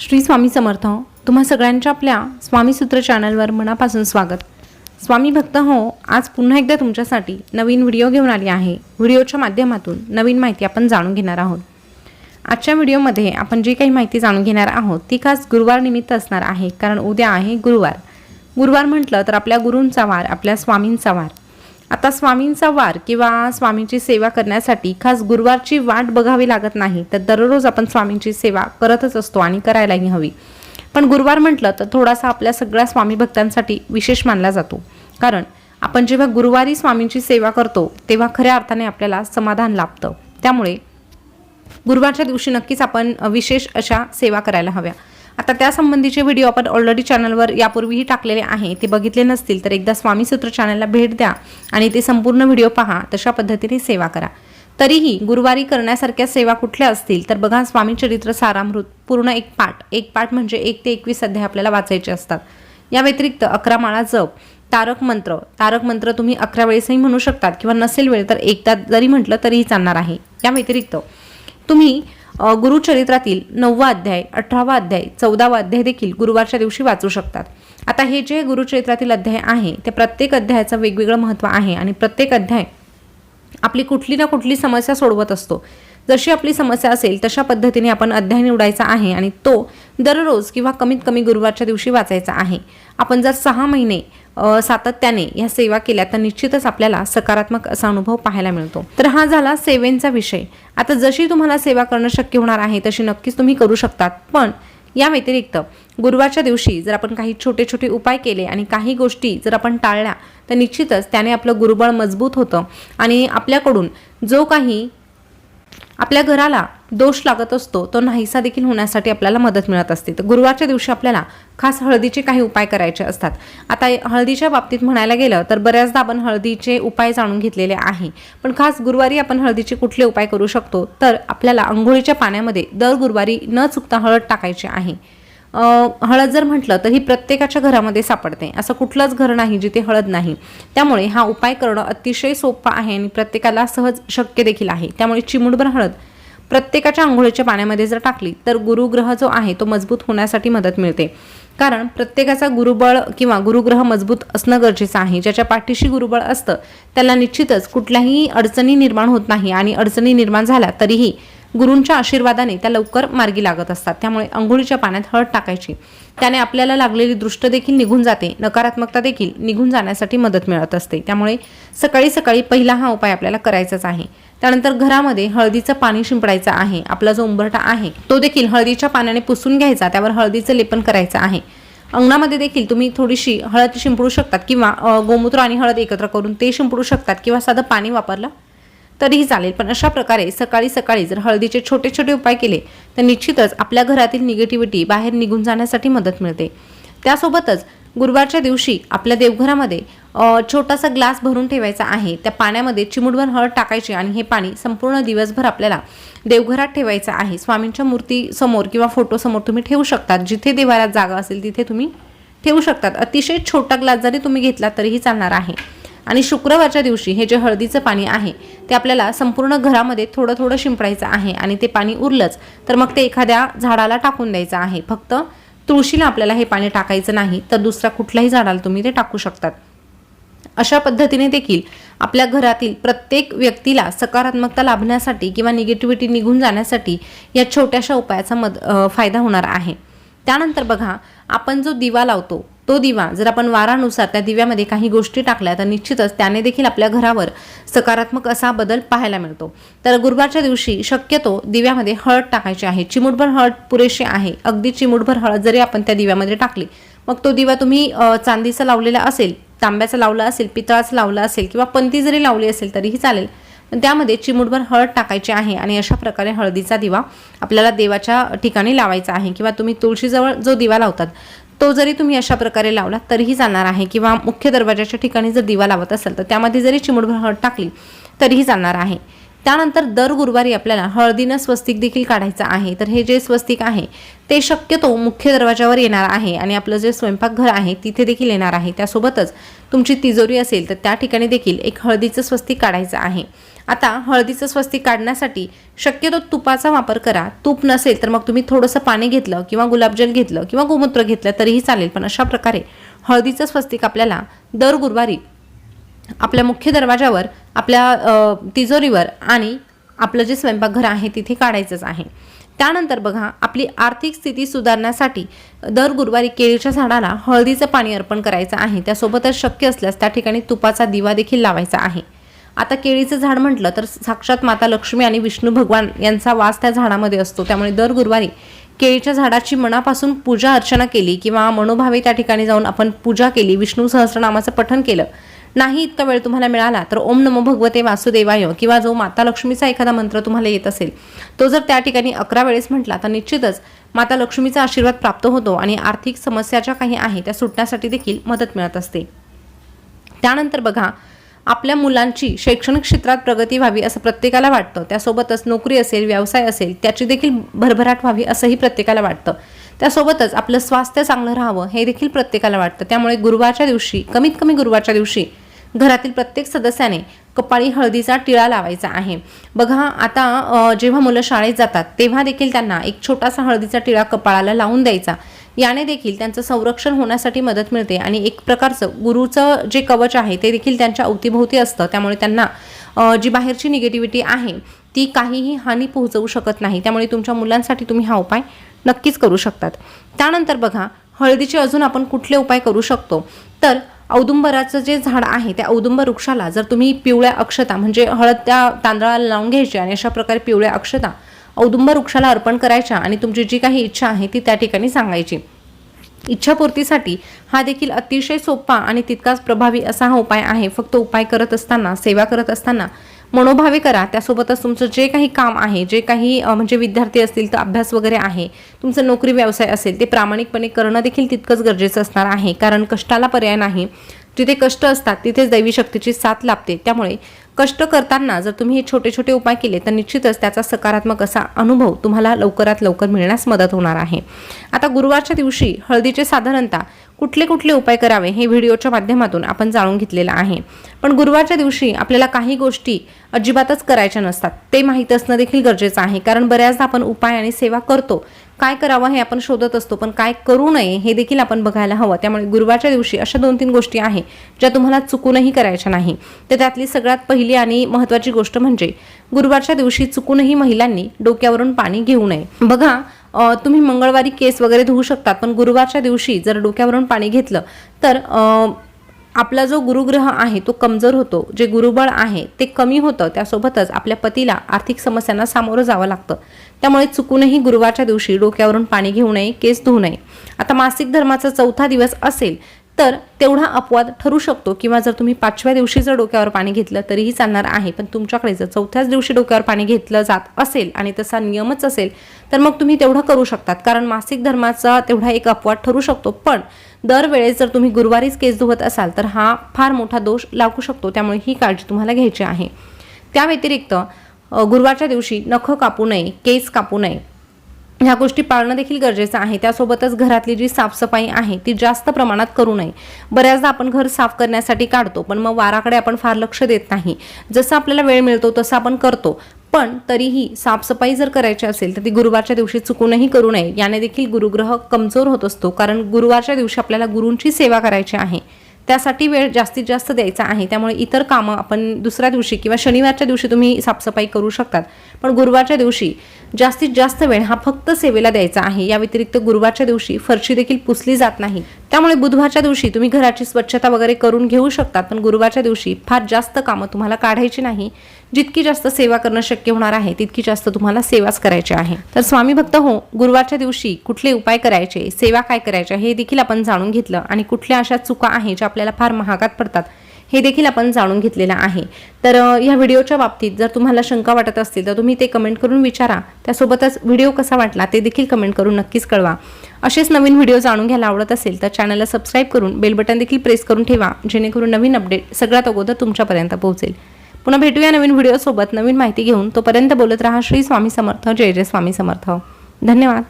श्री स्वामी समर्थ तुम्हा सगळ्यांच्या आपल्या स्वामीसूत्र चॅनलवर मनापासून स्वागत. स्वामी भक्त हो आज पुन्हा एकदा तुमच्यासाठी नवीन व्हिडिओ घेऊन आली आहे. व्हिडिओच्या माध्यमातून नवीन माहिती आपण जाणून घेणार आहोत. आजच्या व्हिडिओमध्ये आपण जी काही माहिती जाणून घेणार आहोत ती खास गुरुवार निमित्त असणार आहे कारण उद्या आहे गुरुवार. गुरुवार म्हटलं तर आपल्या गुरूंचा वार आपल्या स्वामींचा वार. आता स्वामींचा वार किंवा स्वामींची सेवा करण्यासाठी खास गुरुवारची वाट बघावी लागत नाही तर दररोज आपण स्वामींची सेवा करतच असतो आणि करायलाही हवी. पण गुरुवार म्हटलं तर थोडासा आपल्या सगळ्या स्वामी भक्तांसाठी विशेष मानला जातो. कारण आपण जेव्हा गुरुवारी स्वामींची सेवा करतो तेव्हा खऱ्या अर्थाने आपल्याला समाधान लाभतं. त्यामुळे गुरुवारच्या दिवशी नक्कीच आपण विशेष अशा सेवा करायला हव्या. आता त्यासंबंधीचे व्हिडिओ आपण ऑलरेडी चॅनलवर यापूर्वीही टाकलेले आहे. ते बघितले नसतील तर एकदा स्वामीसूत्र चॅनलला भेट द्या आणि ते संपूर्ण व्हिडिओ पहा. तशा पद्धतीने सेवा करा. तरीही गुरुवारी करण्यासारख्या सेवा कुठल्या असतील तर बघा स्वामी चरित्र सारामृत पूर्ण एक पाठ. एक पाठ म्हणजे एक ते एकवीस अध्याय आपल्याला वाचायचे असतात. या व्यतिरिक्त अकरा माळा जप तारक मंत्र. तारक मंत्र तुम्ही अकरा वेळेसही म्हणू शकतात किंवा नसेल वेळ तर एकदा जरी म्हटलं तरीही चालणार आहे. या व्यतिरिक्त तुम्ही गुरुचरित्रातील नववा अध्याय अठरावा अध्याय चौदावा अध्याय देखील गुरुवारच्या दिवशी वाचू शकतात. आता हे जे गुरुचरित्रातील अध्याय आहे ते प्रत्येक अध्यायाचं वेगवेगळं महत्त्व आहे आणि प्रत्येक अध्याय आपली कुठली ना कुठली समस्या सोडवत असतो. जशी आपली समस्या असेल तशा पद्धतीने आपण अध्याय निवडायचा आहे आणि तो दररोज किंवा कमीत कमी गुरुवारच्या दिवशी वाचायचा आहे. आपण जर सहा महिने सातत्याने ह्या सेवा केल्या तर निश्चितच आपल्याला सकारात्मक असा अनुभव पाहायला मिळतो. तर हा झाला सेवेंचा विषय. आता जशी तुम्हाला सेवा करणं शक्य होणार आहे तशी नक्कीच तुम्ही करू शकतात. पण या व्यतिरिक्त गुरुवारच्या दिवशी जर आपण काही छोटे छोटे उपाय केले आणि काही गोष्टी जर आपण टाळल्या तर निश्चितच त्याने आपलं गुरुबळ मजबूत होतं आणि आपल्याकडून जो काही आपल्या घराला दोष लागत असतो तो नाहीसा देखील होण्यासाठी आपल्याला मदत मिळत असते. तर गुरुवारच्या दिवशी आपल्याला खास हळदीचे काही उपाय करायचे असतात. आता हळदीच्या बाबतीत म्हणायला गेलं तर बऱ्याचदा आपण हळदीचे उपाय जाणून घेतलेले आहे. पण खास गुरुवारी आपण हळदीचे कुठले उपाय करू शकतो? तर आपल्याला आंघोळीच्या पाण्यामध्ये दर गुरुवारी न चुकता हळद टाकायची आहे. हळद जर म्हटलं तर ही प्रत्येकाच्या घरामध्ये सापडते. असं कुठलंच घर नाही जिथे हळद नाही. त्यामुळे हा उपाय करणं अतिशय सोपा आहे आणि प्रत्येकाला सहज शक्य देखील आहे. त्यामुळे चिमुडभर हळद प्रत्येकाच्या आंघोळीच्या पाण्यामध्ये जर टाकली तर गुरुग्रह जो आहे तो मजबूत होण्यासाठी मदत मिळते. कारण प्रत्येकाचा गुरुबळ किंवा गुरुग्रह मजबूत असणं गरजेचं आहे. ज्याच्या पाठीशी गुरुबळ असतं त्याला निश्चितच कुठल्याही अडचणी निर्माण होत नाही आणि अडचणी निर्माण झाल्या तरीही गुरूंच्या आशीर्वादाने त्या लवकर मार्गी लागत असतात. त्यामुळे अंघोळीच्या पाण्यात हळद टाकायची. त्याने आपल्याला लागलेली दृष्ट देखील निघून जाते. नकारात्मकता देखील निघून जाण्यासाठी मदत मिळत असते. त्यामुळे सकाळी सकाळी पहिला हा उपाय आपल्याला करायचाच आहे. त्यानंतर घरामध्ये हळदीचं पाणी शिंपडायचं आहे. आपला जो उंबरठा आहे तो देखील हळदीच्या पाण्याने पुसून घ्यायचा. त्यावर हळदीचं लेपन करायचं आहे. अंगणामध्ये देखील तुम्ही थोडीशी हळद शिंपडू शकतात किंवा गोमूत्र आणि हळद एकत्र करून ते शिंपडू शकतात किंवा साधं पाणी वापरलं तरीही चालेल. पण अशा प्रकारे सकाळी सकाळी जर हळदीचे छोटे छोटे उपाय केले तर निश्चितच आपल्या घरातील निगेटिव्हिटी बाहेर निघून जाण्यासाठी मदत मिळते. त्यासोबतच गुरुवारच्या दिवशी आपल्या देवघरामध्ये छोटासा ग्लास भरून ठेवायचा आहे. त्या पाण्यामध्ये चिमुडभर हळद टाकायची आणि हे पाणी संपूर्ण दिवसभर आपल्याला देवघरात ठेवायचं आहे. स्वामींच्या मूर्ती समोर किंवा फोटोसमोर तुम्ही ठेवू शकतात. जिथे देवाला जागा असेल तिथे तुम्ही ठेवू शकतात. अतिशय छोटा ग्लास जरी तुम्ही घेतला तरीही चालणार आहे. आणि शुक्रवारच्या दिवशी हे जे हळदीचं पाणी आहे ते आपल्याला संपूर्ण घरामध्ये थोडं थोडं शिंपडायचं आहे आणि ते पाणी उरलंच तर मग ते एखाद्या झाडाला टाकून द्यायचं आहे. फक्त तुळशीला आपल्याला हे पाणी टाकायचं नाही तर दुसऱ्या कुठल्याही झाडाला तुम्ही ते टाकू शकतात. अशा पद्धतीने देखील आपल्या घरातील प्रत्येक व्यक्तीला सकारात्मकता लाभण्यासाठी किंवा निगेटिव्हिटी निघून जाण्यासाठी या छोट्याशा उपायाचा मद फायदा होणार आहे. त्यानंतर बघा आपण जो दिवा लावतो तो दिवा जर आपण वारानुसार त्या दिव्यामध्ये काही गोष्टी टाकल्या तर निश्चितच त्याने देखील आपल्या घरावर सकारात्मक असा बदल पाहायला मिळतो. तर गुरुवारच्या दिवशी शक्यतो दिव्यामध्ये हळद टाकायची आहे. चिमुटभर हळद पुरेशी आहे. अगदी चिमुटभर हळद जरी आपण त्या दिव्यामध्ये टाकली मग तो दिवा तुम्ही चांदीचा लावलेला असेल तांब्याचा लावला असेल पितळाचा लावला असेल किंवा पंती जरी लावली असेल तरीही चालेल पण त्यामध्ये चिमुटभर हळद टाकायची आहे आणि अशा प्रकारे हळदीचा दिवा आपल्याला देवाच्या ठिकाणी लावायचा आहे. किंवा तुम्ही तुळशीजवळ जो दिवा लावतात तो जरी तुम्ही अशा प्रकारे लावला तरीही जाणार आहे. किंवा मुख्य दरवाजाच्या ठिकाणी जर दिवा लावत असाल तर त्यामध्ये जरी चिमुडभर हळद टाकली तरीही जाणार आहे. त्यानंतर दर गुरुवारी आपल्याला हळदीनं स्वस्तिक देखील काढायचं आहे. तर हे जे स्वस्तिक आहे ते शक्यतो मुख्य दरवाजावर येणार आहे आणि आपलं जे स्वयंपाकघर आहे तिथे देखील येणार आहे. त्यासोबतच तुमची तिजोरी असेल तर त्या ठिकाणी देखील एक हळदीचं स्वस्तिक काढायचं आहे. आता हळदीचं स्वस्तिक काढण्यासाठी शक्यतो तुपाचा वापर करा. तूप नसेल तर मग तुम्ही थोडंसं पाणी घेतलं किंवा गुलाबजल घेतलं किंवा गोमूत्र घेतलं तरीही चालेल. पण अशा प्रकारे हळदीचं स्वस्तिक आपल्याला दर गुरुवारी आपल्या मुख्य दरवाजावर आपल्या तिजोरीवर आणि आपलं जे स्वयंपाकघर आहे तिथे काढायचंच आहे. त्यानंतर बघा आपली आर्थिक स्थिती सुधारण्यासाठी दर गुरुवारी केळीच्या झाडाला हळदीचं पाणी अर्पण करायचं आहे. त्यासोबतच शक्य असल्यास त्या ठिकाणी तुपाचा दिवा देखील लावायचा आहे. आता केळीचं झाड म्हटलं तर साक्षात माता लक्ष्मी आणि विष्णू भगवान यांचा वास त्या झाडामध्ये असतो. त्यामुळे दर गुरुवारी केळीच्या झाडाची मनापासून पूजा अर्चना केली किंवा मनोभावे त्या ठिकाणी जाऊन आपण पूजा केली विष्णू सहस्रनामाचं पठण केलं नाही इतका वेळ तुम्हाला मिळाला तर ओम नमो भगवते वासुदेवाय किंवा जो माता लक्ष्मीचा एखादा मंत्र तुम्हाला येत असेल तो जर त्या ठिकाणी अकरा वेळेस म्हटला तर निश्चितच माता लक्ष्मीचा आशीर्वाद प्राप्त होतो आणि आर्थिक समस्या ज्या काही आहे त्या सुटण्यासाठी देखील मदत मिळत असते. त्यानंतर बघा आपल्या मुलांची शैक्षणिक क्षेत्रात प्रगती व्हावी असं प्रत्येकाला वाटतं त्यासोबतच नोकरी असेल व्यवसाय असेल त्याची देखील भरभराट व्हावी असंही प्रत्येकाला वाटतं. त्यासोबतच आपलं स्वास्थ्य चांगलं राहावं हे देखील प्रत्येकाला वाटतं. त्यामुळे गुरुवारच्या दिवशी कमीत कमी गुरुवारच्या दिवशी घरातील प्रत्येक सदस्याने कपाळी हळदीचा टिळा लावायचा आहे. बघा आता जेव्हा मुलं शाळेत जातात तेव्हा देखील त्यांना एक छोटासा हळदीचा टिळा कपाळाला लावून द्यायचा. याने देखील त्यांचं संरक्षण होण्यासाठी मदत मिळते आणि एक प्रकारचं गुरुचं जे कवच आहे ते देखील त्यांच्या अवतीभोवती असतं. त्यामुळे त्यांना जी बाहेरची निगेटिव्हिटी आहे ती काहीही हानी पोहोचवू शकत नाही. त्यामुळे तुमच्या मुलांसाठी तुम्ही हा उपाय नक्कीच करू शकतात. त्यानंतर बघा हळदीचे अजून आपण कुठले उपाय करू शकतो? तर औदुंबराचं जे झाड आहे त्या औदुंबर वृक्षाला जर तुम्ही पिवळ्या अक्षता म्हणजे हळद त्या तांदळाला लावून घ्यायची आणि अशा प्रकारे पिवळ्या अक्षता औदुंबर वृक्षाला अर्पण करायच्या आणि तुमची जी काही इच्छा आहे ती त्या ठिकाणी सांगायची. इच्छापूर्तीसाठी हा देखील अतिशय सोपा आणि तितकाच प्रभावी असा हा उपाय आहे. फक्त उपाय करत असताना सेवा करत असताना मनोभावे करा. त्यासोबतच तुमचं जे काही काम आहे जे काही म्हणजे विद्यार्थी असतील तर अभ्यास वगैरे आहे तुमचं नोकरी व्यवसाय असेल ते प्रामाणिकपणे करणं देखील तितकंच गरजेचं असणार आहे. कारण कष्टाला पर्याय नाही. जिथे कष्ट असतात तिथेच दैवी शक्तीची साथ लाभते. त्यामुळे कष्ट करताना जर तुम्ही हे छोटे छोटे उपाय केले तर निश्चितच त्याचा सकारात्मक असा अनुभव तुम्हाला लवकरात लवकर मिळण्यास मदत होणार आहे. आता गुरुवारच्या दिवशी हळदीचे साधारणतः कुठले कुठले उपाय करावे हे व्हिडिओच्या माध्यमातून आपण जाणून घेतलेलं आहे. पण गुरुवारच्या दिवशी आपल्याला काही गोष्टी अजिबातच करायच्या नसतात. ते माहीत असणं देखील गरजेचं आहे. कारण बऱ्याचदा आपण उपाय आणि सेवा करतो काय करावं हे आपण शोधत असतो पण काय करू नये हे देखील आपण बघायला हवं. त्यामुळे गुरुवारच्या दिवशी अशा दोन तीन गोष्टी आहे ज्या तुम्हाला चुकूनही करायच्या नाही. तर त्यातली सगळ्यात पहिली आणि महत्त्वाची गोष्ट म्हणजे गुरुवारच्या दिवशी चुकूनही महिलांनी डोक्यावरून पाणी घेऊ नये. बघा तुम्ही मंगळवारी केस वगैरे धुवू शकतात पण गुरुवारच्या दिवशी जर डोक्यावरून पाणी घेतलं तर आपला जो गुरुग्रह आहे तो कमजोर होतो जे गुरुबळ आहे ते कमी होतं त्यासोबतच आपल्या पतीला आर्थिक समस्यांना सामोरं जावं लागतं. त्यामुळे चुकूनही गुरुवारच्या दिवशी डोक्यावरून पाणी घेऊ नये केस धुवू नये. आता मासिक धर्माचा चौथा दिवस असेल तर तेवढा अपवाद ठरू शकतो. किंवा जर तुम्ही पाचव्या दिवशी जर डोक्यावर पाणी घेतलं तरीही चालणार आहे. पण तुमच्याकडे जर चौथ्याच दिवशी डोक्यावर पाणी घेतलं जात असेल आणि तसा नियमच असेल तर मग तुम्ही तेवढं करू शकतात. कारण मासिक धर्माचा तेवढा एक अपवाद ठरू शकतो. पण दरवेळेस जर तुम्ही गुरुवारीच केस धुवत असाल तर हा फार मोठा दोष लागू शकतो. त्यामुळे ही काळजी तुम्हाला घ्यायची आहे. त्या व्यतिरिक्त गुरुवारच्या दिवशी नखं कापू नये केस कापू नये. ह्या गोष्टी पाळणं देखील गरजेचं आहे. त्यासोबतच घरातली जी साफसफाई आहे ती जास्त प्रमाणात करू नये. बऱ्याचदा आपण घर साफ करण्यासाठी काढतो पण मग वाराकडे आपण फार लक्ष देत नाही. जसं आपल्याला वेळ मिळतो तसं आपण करतो. पण तरीही साफसफाई जर करायची असेल तर ती गुरुवारच्या दिवशी चुकूनही करू नये. याने देखील गुरुग्रह कमजोर होत असतो कारण गुरुवारच्या दिवशी आपल्याला गुरूंची सेवा करायची आहे. त्यासाठी वेळ जास्तीत जास्त द्यायचा आहे. त्यामुळे इतर कामं आपण दुसऱ्या दिवशी किंवा शनिवारच्या दिवशी तुम्ही साफसफाई करू शकतात. पण गुरुवारच्या दिवशी जास्तीत जास्त वेळ हा फक्त सेवेला द्यायचा आहे. या व्यतिरिक्त गुरुवारच्या दिवशी फरशी देखील पुसली जात नाही. त्यामुळे बुधवारच्या दिवशी तुम्ही घराची स्वच्छता वगैरे करून घेऊ शकतात पण गुरुवारच्या दिवशी फार जास्त कामं तुम्हाला काढायची नाही. जितकी जास्त सेवा करणं शक्य होणार आहे तितकी जास्त तुम्हाला सेवाच करायची आहे. तर स्वामी भक्त हो गुरुवारच्या दिवशी कुठले उपाय करायचे सेवा काय करायच्या हे देखील आपण जाणून घेतलं. आणि कुठल्या अशा चुका आहे ज्या आपल्याला फार महागात पडतात हे देखील आपण जाणून घेतलेलं आहे. तर या व्हिडिओच्या बाबतीत जर तुम्हाला शंका वाटत असतील तर तुम्ही ते कमेंट करून विचारा. त्यासोबतच व्हिडिओ कसा वाटला ते देखील कमेंट करून नक्कीच कळवा. असेच नवीन व्हिडिओ जाणून घ्यायला आवडत असेल तर चॅनलला सबस्क्राईब करून बेल बटन देखील प्रेस करून ठेवा जेणेकरून नवीन अपडेट सगळ्यात अगोदर तुमच्यापर्यंत पोहोचेल. पुन्हा भेटूया नवीन व्हिडिओसोबत नवीन माहिती घेऊन. तोपर्यंत बोलत राहा श्री स्वामी समर्थ जय जय स्वामी समर्थ. धन्यवाद.